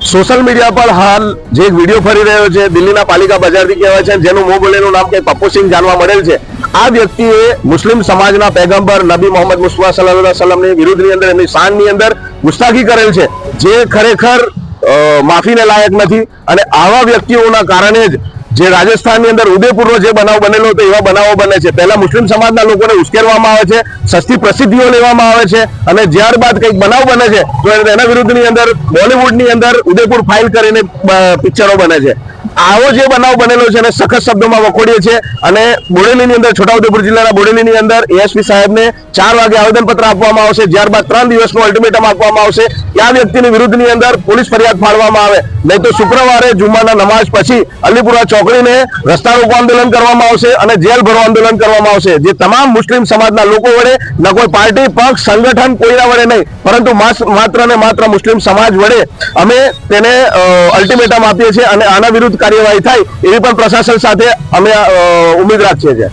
Social media પર હાલ જે વીડિયો ફરી રહ્યો છે, દિલ્હીના પાલિકા બજારથી કહેવાય છે, જેનું મોં નામ કે પપ્પુ જાણવા મળેલ છે. આ વ્યક્તિએ મુસ્લિમ સમાજના પેગમ્બર નબી મોહમ્મદ મુસ્વા સલ્લલ્લાહુ સલમની વિરુદ્ધની અંદર, એમની શાનની અંદર ગુસ્તાખી કરેલ છે, જે ખરેખર માફીને લાયક નથી. અને આવા વ્યક્તિઓના કારણે જ જે રાજસ્થાનની અંદર ઉદયપુરનો જે બનાવ બનેલો હતો, એવા બનાવો બને છે. પહેલા મુસ્લિમ સમાજના લોકોને ઉશ્કેરવામાં આવે છે, સસ્તી પ્રસિદ્ધિઓ લેવામાં આવે છે અને ત્યારબાદ કંઈક બનાવ બને છે, તો એના વિરુદ્ધની અંદર, બોલિવૂડની અંદર ઉદયપુર ફાઇલ કરીને પિક્ચરો બને છે. આવો જે બનાવ બનેલો છે સખત શબ્દોમાં વખોડીએ છીએ અને બોડેલીની અંદર, છોટાઉદેપુર જિલ્લાના બોડેલીની અંદર એએસપી સાહેબને ચાર વાગે આવેદનપત્ર આપવામાં આવશે. ત્યારબાદ ત્રણ દિવસનું અલ્ટિમેટમ આપવામાં આવશે કે આ વ્યક્તિની વિરુદ્ધની અંદર પોલીસ ફરિયાદ ફાળવામાં આવે. નહીં તો શુક્રવારે જુમાના નમાઝ પછી અલીપુરા ચોકડીને રસ્તા રોકો આંદોલન કરવામાં આવશે અને જેલ ભરો આંદોલન કરવામાં આવશે. જે તમામ મુસ્લિમ સમાજના લોકો વડે, ન કોઈ પાર્ટી, પક્ષ, સંગઠન કોઈના વડે નહીં, પરંતુ માત્ર ને માત્ર મુસ્લિમ સમાજ વડે અમે તેને અલ્ટિમેટમ આપીએ છીએ અને આના વિરુદ્ધ કાર્યવાહી થાય એવી પણ પ્રશાસન સાથે અમે ઉમેદ રાખીએ છીએ